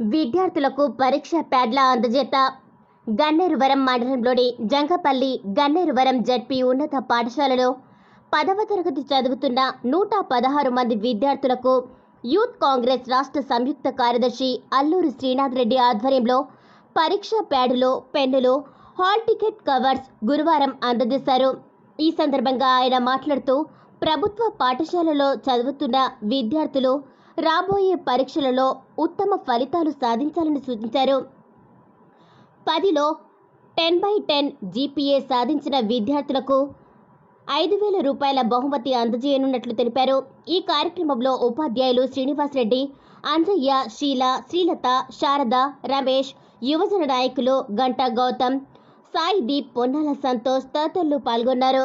విద్యార్థులకు పరీక్ష ప్యాడ్ల అందజేత. గన్నేరువరం మండలంలోని జంగపల్లి గన్నేరువరం జడ్పీ ఉన్నత పాఠశాలలో పదవ తరగతి చదువుతున్న నూట పదహారు మంది విద్యార్థులకు యూత్ కాంగ్రెస్ రాష్ట్ర సంయుక్త కార్యదర్శి అల్లూరి శ్రీనాథ్ రెడ్డి ఆధ్వర్యంలో పరీక్ష ప్యాడులు పెన్నులు హాల్ టికెట్ కవర్స్ గురువారం అందజేశారు. ఈ సందర్భంగా ఆయన మాట్లాడుతూ ప్రభుత్వ పాఠశాలలో చదువుతున్న విద్యార్థులు రాబోయే పరీక్షలలో ఉత్తమ ఫలితాలు సాధించాలని సూచించారు. పదిలో టెన్ బై టెన్ జీపీఏ సాధించిన విద్యార్థులకు ఐదు వేల రూపాయల బహుమతి అందజేయనున్నట్లు తెలిపారు. ఈ కార్యక్రమంలో ఉపాధ్యాయులు శ్రీనివాసరెడ్డి అంజయ్య శీల శ్రీలత శారద రమేష్ యువజన నాయకులు గంటా గౌతమ్ సాయి దీప్ పొన్నాల సంతోష్ తదితరులు పాల్గొన్నారు.